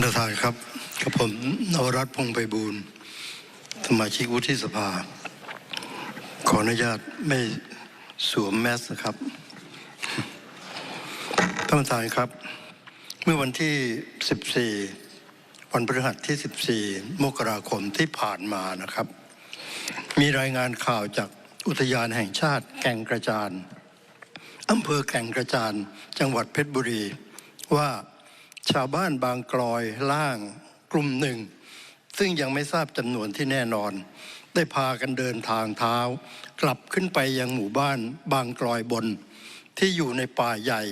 านประธานครับกับผมนวรัตน์พงไพบูลย์สมาชิกวุฒิสภา ขออนุญาตไม่สวมแมสนะครับ ท่านประธานครับ เมื่อวันที่ 14 วันพฤหัสที่ 14 มกราคมที่ผ่านมานะครับ มีรายงานข่าวจากอุทยานแห่งชาติแก่งกระจานอำเภอแก่งกระจานจังหวัดเพชรบุรีว่า ชาวบ้านบางกลอยล่างกลุ่มหนึ่ง ซึ่งยังไม่ทราบจำนวนที่แน่นอน ได้พากันเดินทางเท้า กลับขึ้นไปยังหมู่บ้านบางกลอยบน ที่อยู่ในป่าใหญ่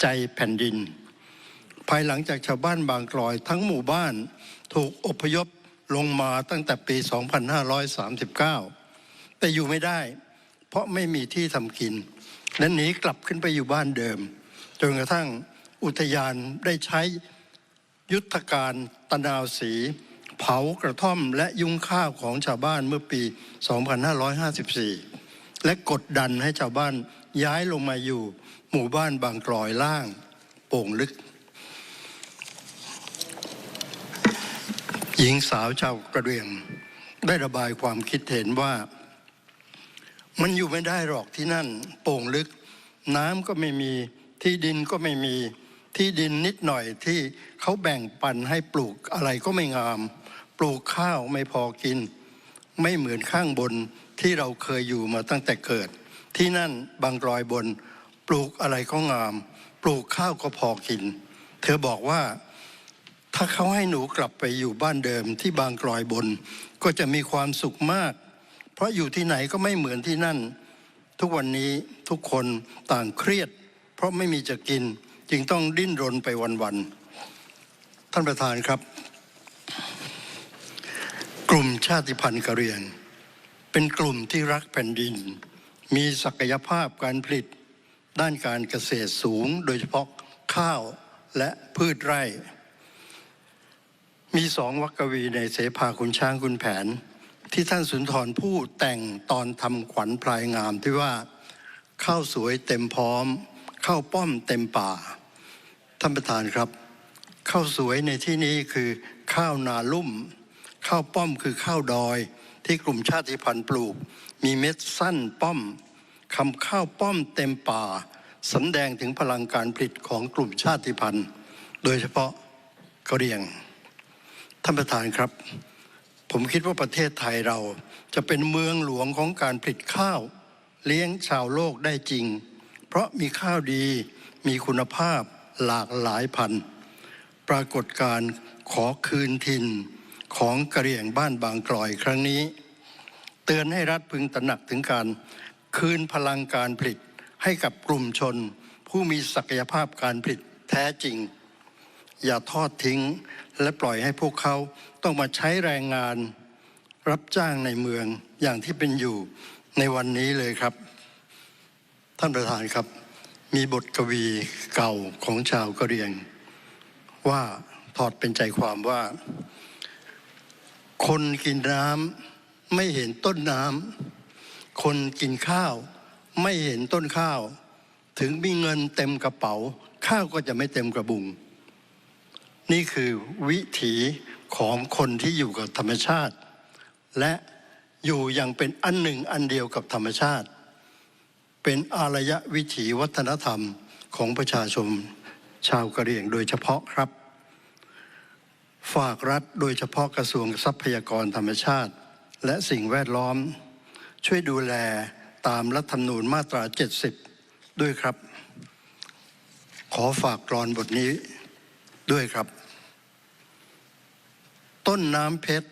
ใจแผ่นดิน ภายหลังจากชาวบ้านบางกลอยทั้งหมู่บ้านถูกอพยพลงมาตั้งแต่ปี 2539 แต่อยู่ไม่ได้ เพราะไม่มีที่ทำกินและหนีกลับขึ้นไปอยู่บ้านเดิม จนกระทั่ง อุทยานได้ใช้ยุทธการตะนาวสี เผากระท่อมและยุ้งข้าวของชาวบ้านเมื่อปี 2554 และกดดันให้ชาวบ้านย้ายลงมาอยู่ หมู่บ้านบางกลอยล่าง โป่งลึก หญิงสาวชาวกระเหรียงได้ระบายความคิดเห็นว่า มันอยู่ไม่ได้หรอกที่นั่น โป่งลึก น้ำก็ไม่มีที่ดินก็ไม่มี ที่ดินนิดหน่อยที่เขาแบ่งปันให้ปลูกอะไรก็ไม่งาม ปลูกข้าวไม่พอกิน ไม่เหมือนข้างบนที่เราเคยอยู่มาตั้งแต่เกิด ที่นั่นบางกลอยบน ปลูกอะไรก็งาม ปลูกข้าวก็พอกิน เธอบอกว่า ถ้าเขาให้หนูกลับไปอยู่บ้านเดิมที่บางกลอยบน ก็จะมีความสุขมาก เพราะอยู่ที่ไหนก็ไม่เหมือนที่นั่น ทุกวันนี้ทุกคนต่างเครียด เพราะไม่มีจะกิน จึงต้องดิ้นรนไปวันๆ ท่านประธานครับ กลุ่มชาติพันธุ์กะเหรี่ยง เป็นกลุ่มที่รักแผ่นดิน มีศักยภาพการผลิต ด้านการเกษตรสูง โดยเฉพาะข้าวและพืชไร่ มีสองวรรคกวีในเสภาคุณช้างคุณแผน ที่ท่านสุนทรพูดแต่งตอนทำขวัญพลายงามที่ว่าข้าวสวยเต็มพร้อม ข้าวป้อมเต็มป่า ท่านประธานครับข้าวสวยในที่นี้คือข้าวนาลุ่ม ข้าวป้อมคือข้าวดอย ที่กลุ่มชาติพันธุ์ปลูก มีเม็ดสั้นป้อมคำข้าวป้อมเต็มป่าสำแดงถึงพลังการผลิตของกลุ่มชาติพันธุ์ โดยเฉพาะกะเหรี่ยง ท่านประธานครับ ผมคิดว่าประเทศไทยเราจะเป็นเมืองหลวงของการผลิตข้าว เลี้ยงชาวโลกได้จริง ราะมีข้าวดีมีคุณภาพหลากหลายพันธุ์ปรากฏการขอคืนถิ่นของกะเหรี่ยงบ้านบางกลอยครั้งนี้ เตือนให้รัฐพึงตระหนักถึงการคืนพลังการผลิตให้กับกลุ่มชน ผู้มีศักยภาพการผลิตแท้จริง อย่าทอดทิ้งและปล่อยให้พวกเขาต้องมาใช้แรงงาน รับจ้างในเมืองอย่างที่เป็นอยู่ในวันนี้เลยครับ ท่านประธานครับ มีบทกวีเก่าของชาวกะเหรี่ยง ว่าถอดเป็นใจความว่า คนกินน้ำไม่เห็นต้นน้ำคนกินข้าว ไม่เห็นต้นข้าว ถึงมีเงินเต็มกระเป๋า ข้าวก็จะไม่เต็มกระบุง นี่คือวิถีของคนที่อยู่กับธรรมชาติ และอยู่อย่างเป็นอันหนึ่งอันเดียวกับธรรมชาติ เป็นอารยวิถีวัฒนธรรมของประชาชนชาวกะเหรี่ยงโดยเฉพาะครับ ฝากรัฐโดยเฉพาะกระทรวงทรัพยากรธรรมชาติ และสิ่งแวดล้อม ช่วยดูแลตามรัฐธรรมนูญมาตรา 70 ด้วยครับ ขอฝากกรอนบทนี้ด้วยครับ ต้นน้ำเพชร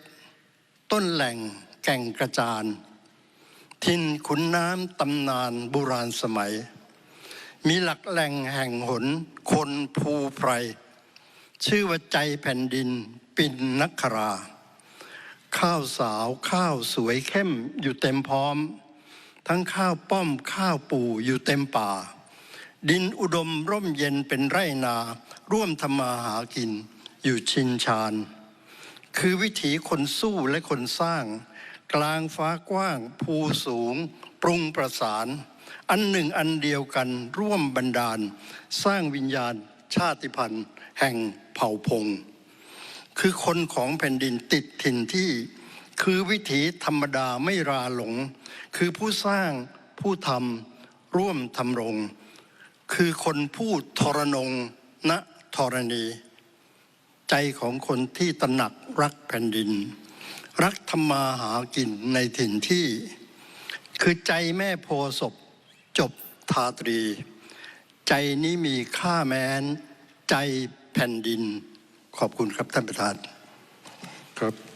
ต้นแหล่งแก่งกระจาน ทินขุนน้ำตำนานโบราณสมัย มีหลักแหล่งแห่งหน คนภูไพร ชื่อว่าใจแผ่นดินปินนักครา ข้าวสาวข้าวสวยเข้มอยู่เต็มพร้อม ทั้งข้าวป้อมข้าวปู่อยู่เต็มป่า ดินอุดมร่มเย็นเป็นไร่นา ร่วมทำมาหากินอยู่ชินชาน คือวิถีคนสู้และคนสร้าง กลางฟ้ากว้างภูสูง ปรุงประสาน อันหนึ่งอันเดียวกันร่วมบันดาล สร้างวิญญาณชาติพันธุ์แห่งเผ่าพง คือคนของแผ่นดินติดถิ่นที่ คือวิถีธรรมดาไม่ราหลง คือผู้สร้างผู้ทำร่วมทำรง คือคนพูดทรนงณธรณี ใจของคนที่ตระหนักรักแผ่นดิน รักธรรมาหากินในถิ่นที่ คือใจแม่โพศพจบทาตรี ใจนี้มีค่าแม้น ใจแผ่นดิน ขอบคุณครับท่านประธานครับ